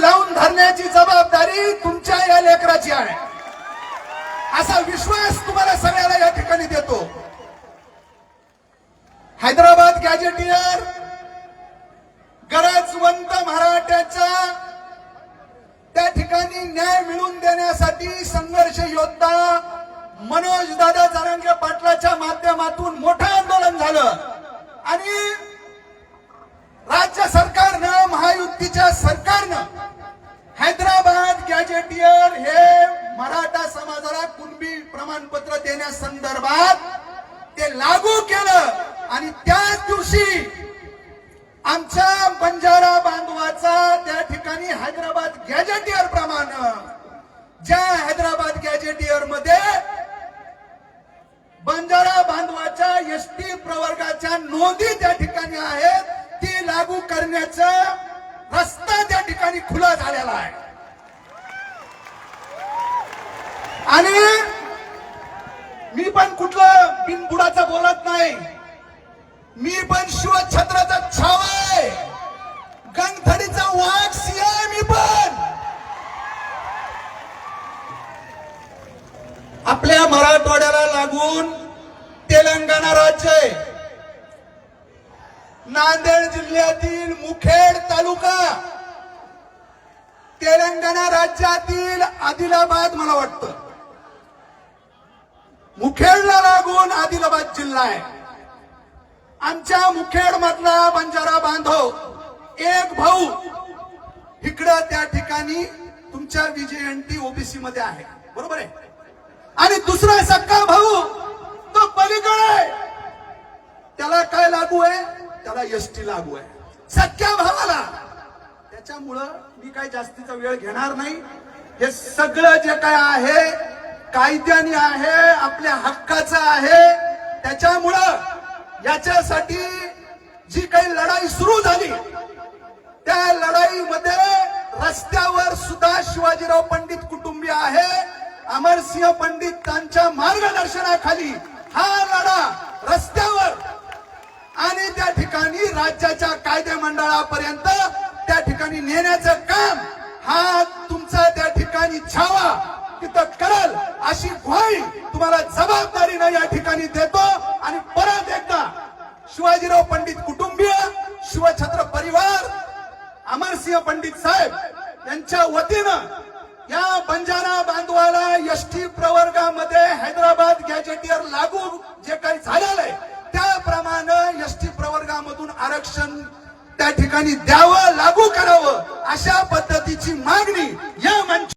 लावून धरण्याची जबाबदारी तुमच्या या लेकराची आहे. असा विश्वास तुम्हाला सगळ्याला या ठिकाणी देतो. हैदराबाद गॅजेटियर गरजवंत मराठ्याच्या त्या ठिकाणी न्याय मिळवून देण्यासाठी संघर्ष योद्धा मनोज दादा जरांगे पाटलाच्या माध्यमातून मोठं आंदोलन झालं. आणि राज्य सरकारनं महायुतीच्या सरकारनं देण्यासंदर्भात ते लागू केलं. आणि त्याच दिवशी आमच्या बंजारा बांधवाचा त्या ठिकाणी हैदराबाद गॅजेटियर प्रमाणे ज्या हैदराबाद गॅजेटियरमध्ये बंजारा बांधवाच्या एस टी प्रवर्गाच्या नोंदी त्या ठिकाणी आहेत. ती लागू करण्याचा रस्ता त्या ठिकाणी खुला झालेला आहे. आणि मी पण कुठलं बिनबुडाचं बोलत नाही. मी पण शिवछत्राचा छावा आहे गंगथडीचा वाघ सिंह आहे मी पण. आपल्या मराठवाड्याला लागून तेलंगणा राज्य आहे. नांदेड जिल्ह्यातील मुखेड तालुका. तेलंगणा राज्यातील आदिलाबाद मला वाटतं. मुखेडला लागून आदिलाबाद जिल्हा आहे. आमच्या मुखेड मधला बंजारा बांधव एक भाऊ इकडं त्या ठिकाणी तुमच्या विजयंती ओबीसी मध्ये आहे. बरोबर आहे? आणि दुसरा सक्का भाऊ तो पलीकडे आहे. त्याला काय लागू आहे? त्याला एसटी लागू आहे. सख्या भावाला. त्याच्यामुळं मी काय जास्तीचा वेळ घेणार नाही. हे सगळं जे काय आहे कायद्याने आहे आपल्या हक्काचं आहे. त्याच्यामुळं याच्यासाठी जी काही लढाई सुरू झाली त्या लढाईमध्ये रस्त्यावर सुद्धा शिवाजीराव पंडित कुटुंबीय आहे. अमरसिंह पंडित त्यांच्या मार्गदर्शनाखाली हा लढा रस्त्यावर आणि त्या ठिकाणी राज्याच्या कायदे मंडळापर्यंत त्या ठिकाणी नेण्याचं काम हा तुमचा त्या ठिकाणी छावा. तिथं करल अशी ग्वाही तुम्हाला जबाबदारीनं या ठिकाणी देतो. आणि परत एकदा शिवाजीराव पंडित कुटुंबीय शिवछत्र परिवार अमरसिंह पंडित साहेब यांच्या वतीनं या बंजारा बांधवाला यष्टी प्रवर्गामध्ये हैदराबाद गॅजेटियर लागू जे काही झालेलं आहे त्याप्रमाणे यष्टी प्रवर्गामधून आरक्षण त्या ठिकाणी द्यावं लागू करावं अशा पद्धतीची मागणी या मंच